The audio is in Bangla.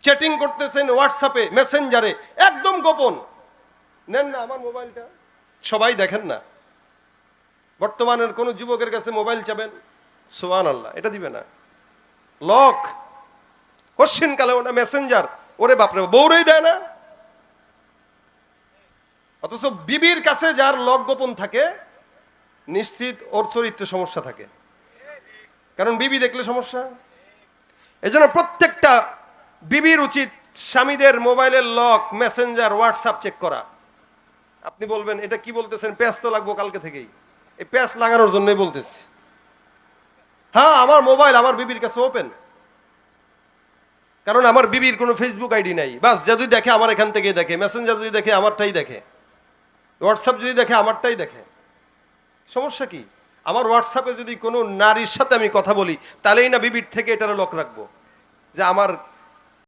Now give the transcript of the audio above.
চ্যাটিং করতেছেন হোয়াটসঅ্যাপে, মেসেঞ্জারে, একদম গোপন। নেন না আমার মোবাইলটা। সবাই দেখেন না। বর্তমানের কোনো যুবকের কাছে মোবাইল চাবেন? সোয়ান আল্লাহ এটা দিবে না। লক। কোশ্চিন কালে ওটা মেসেঞ্জার। ওরে বাপরে, বউরেই দেয় না। অথচ বিবির কাছে যার লক গোপন থাকে, নিশ্চিত ওর চরিত্রে সমস্যা থাকে। কারণ বিবি দেখলে সমস্যা? এজন্য প্রত্যেকটা বিবির উচিত স্বামীদের মোবাইলের লক, মেসেঞ্জার, হোয়াটসঅ্যাপ চেক করা। আপনি বলবেন, এটা কি বলতেছেন? প্যাঁচ তো লাগবো কালকে থেকেই। এই প্যাঁচ লাগানোর জন্যই বলতেছি। হ্যাঁ আমার মোবাইল আমার বিবির কাছে ওপেন কারণ আমার বিবির কোনো ফেসবুক আইডি নাই। বাস, যদি দেখে আমার এখান থেকে দেখে, মেসেঞ্জার যদি দেখে, আমারটাই দেখে। হোয়াটসঅ্যাপ যদি দেখে, আমারটাই দেখে। সমস্যা কি? আমার হোয়াটসঅ্যাপে যদি কোনো নারীর সাথে আমি কথা বলি, তাহলেই না বিবির থেকে এটার লক রাখব। যে আমার